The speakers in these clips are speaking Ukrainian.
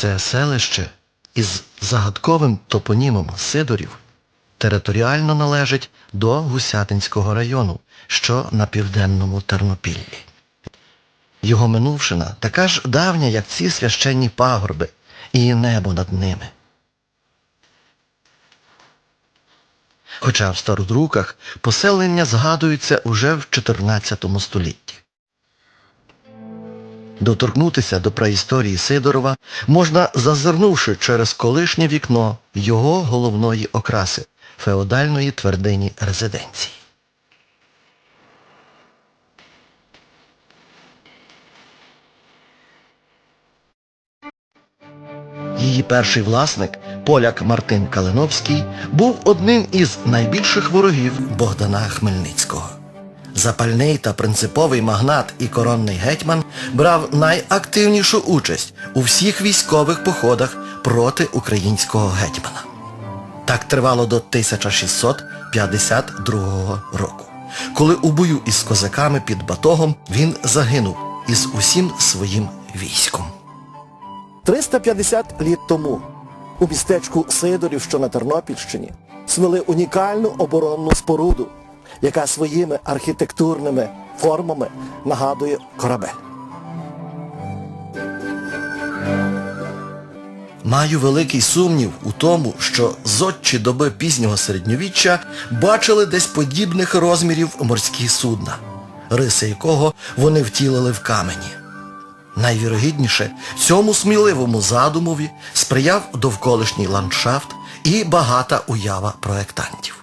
Це селище із загадковим топонімом Сидорів територіально належить до Гусятинського району, що на південному Тернопіллі. Його минувшина така ж давня, як ці священні пагорби і небо над ними. Хоча в стародруках поселення згадується уже в 14 столітті. Доторкнутися до праісторії Сидорова можна, зазирнувши через колишнє вікно його головної окраси феодальної твердині резиденції. Її перший власник, поляк Мартин Калиновський, був одним із найбільших ворогів Богдана Хмельницького. Запальний та принциповий магнат і коронний гетьман брав найактивнішу участь у всіх військових походах проти українського гетьмана. Так тривало до 1652 року, коли у бою із козаками під Батогом він загинув із усім своїм військом. 350 літ тому у містечку Сидорів, що на Тернопільщині, звели унікальну оборонну споруду, яка своїми архітектурними формами нагадує корабель. Маю великий сумнів у тому, що зодчі доби пізнього середньовіччя бачили десь подібних розмірів морські судна, риси якого вони втілили в камені. Найвірогідніше, цьому сміливому задумові сприяв довколишній ландшафт і багата уява проєктантів.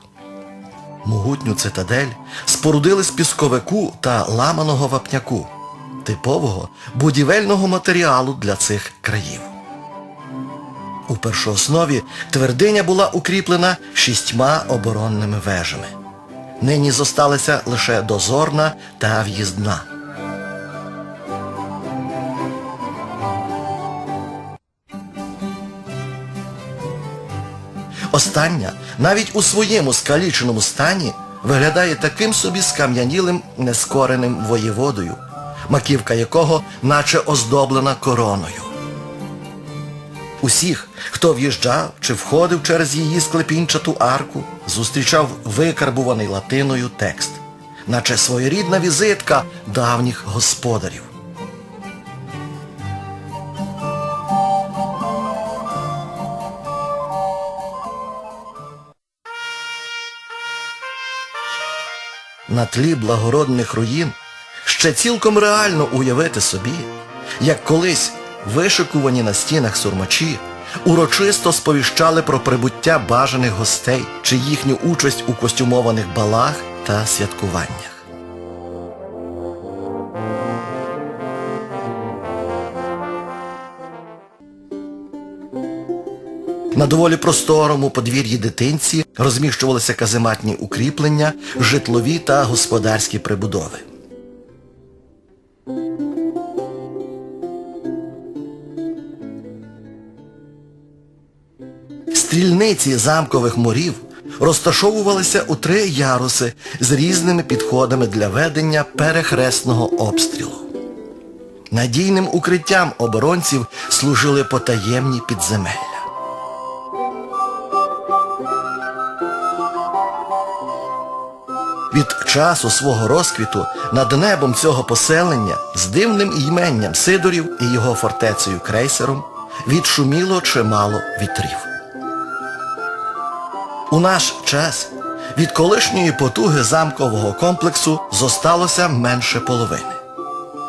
Могутню цитадель спорудили з пісковику та ламаного вапняку, типового будівельного матеріалу для цих країв. У першооснові твердиня була укріплена шістьма оборонними вежами. Нині зосталися лише дозорна та в'їздна. Остання, навіть у своєму скаліченому стані, виглядає таким собі скам'янілим нескореним воєводою, маківка якого наче оздоблена короною. Усіх, хто в'їжджав чи входив через її склепінчату арку, зустрічав викарбуваний латиною текст, наче своєрідна візитка давніх господарів. На тлі благородних руїн ще цілком реально уявити собі, як колись вишикувані на стінах сурмачі урочисто сповіщали про прибуття бажаних гостей чи їхню участь у костюмованих балах та святкуваннях. На доволі просторому подвір'ї дитинці розміщувалися казематні укріплення, житлові та господарські прибудови. Стрільниці замкових морів розташовувалися у три яруси з різними підходами для ведення перехресного обстрілу. Надійним укриттям оборонців служили потаємні підземелля. Від часу свого розквіту над небом цього поселення з дивним іменням Сидорів і його фортецею крейсером відшуміло чимало вітрів. У наш час від колишньої потуги замкового комплексу зосталося менше половини.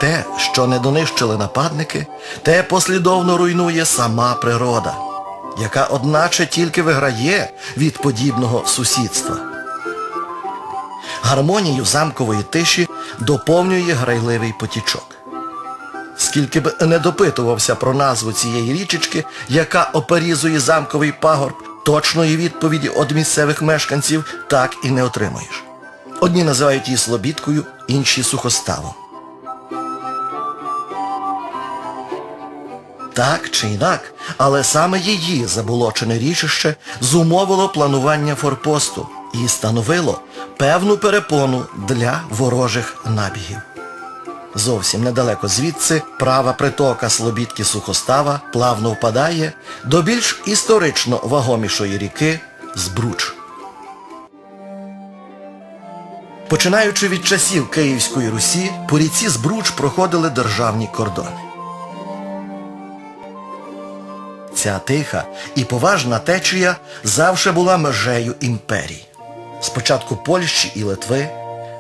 Те, що не донищили нападники, те послідовно руйнує сама природа, яка одначе тільки виграє від подібного сусідства. Гармонію замкової тиші доповнює грайливий потічок. Скільки б не допитувався про назву цієї річечки, яка оперізує замковий пагорб, точної відповіді від місцевих мешканців так і не отримаєш. Одні називають її Слобідкою, інші сухоставом. Так чи інак, але саме її заболочене річище зумовило планування форпосту і становило певну перепону для ворожих набігів. Зовсім недалеко звідси права притока Слобідки Сухостава плавно впадає до більш історично вагомішої ріки Збруч. Починаючи від часів Київської Русі, по ріці Збруч проходили державні кордони. Ця тиха і поважна течія завше була межею імперій. Спочатку Польщі і Литви,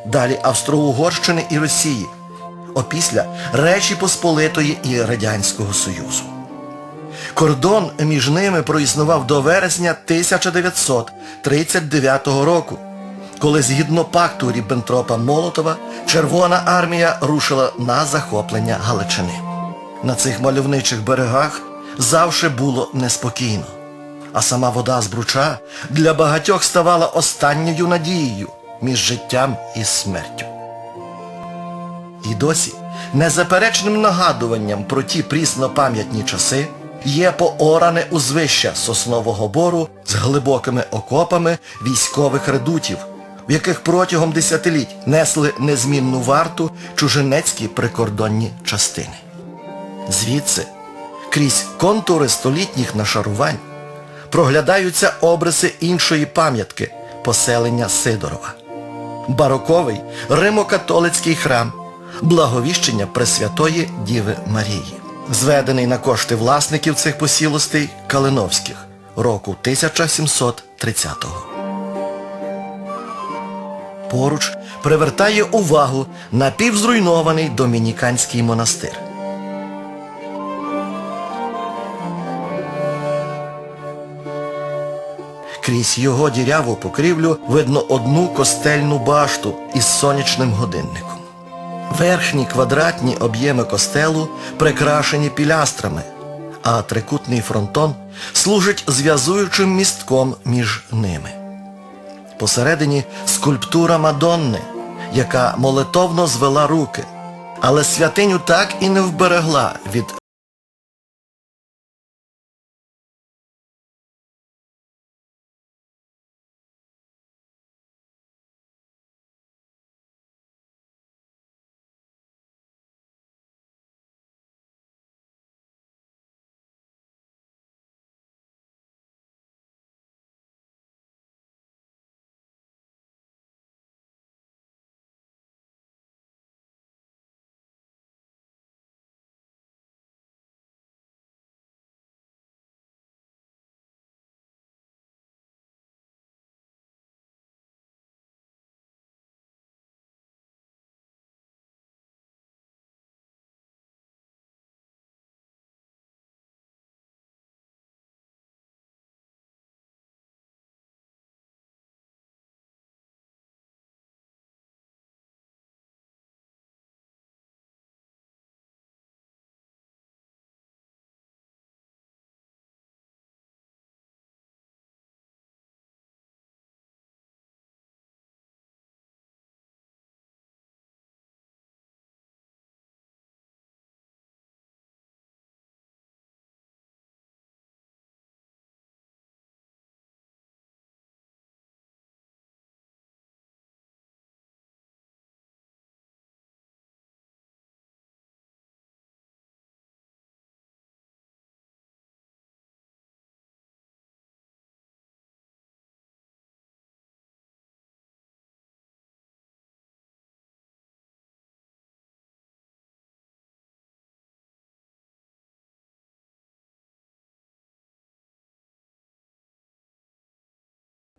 далі Австро-Угорщини і Росії, опісля Речі Посполитої і Радянського Союзу. Кордон між ними проіснував до вересня 1939 року, коли згідно пакту Ріббентропа Молотова Червона армія рушила на захоплення Галичини. На цих мальовничих берегах завше було неспокійно, а сама вода з бруча для багатьох ставала останньою надією між життям і смертю. І досі незаперечним нагадуванням про ті прісно-пам'ятні часи є пооране узвища соснового бору з глибокими окопами військових редутів, в яких протягом десятиліть несли незмінну варту чужинецькі прикордонні частини. Звідси, крізь контури столітніх нашарувань, проглядаються обриси іншої пам'ятки поселення Сидорова бароковий римокатолицький храм Благовіщення Пресвятої Діви Марії, зведений на кошти власників цих посілостей Калиновських року 1730-го. Поруч привертає увагу напівзруйнований домініканський монастир. Крізь його діряву покрівлю видно одну костельну башту із сонячним годинником. Верхні квадратні об'єми костелу прикрашені пілястрами, а трикутний фронтон служить зв'язуючим містком між ними. Посередині скульптура Мадонни, яка молитовно звела руки, але святиню так і не вберегла від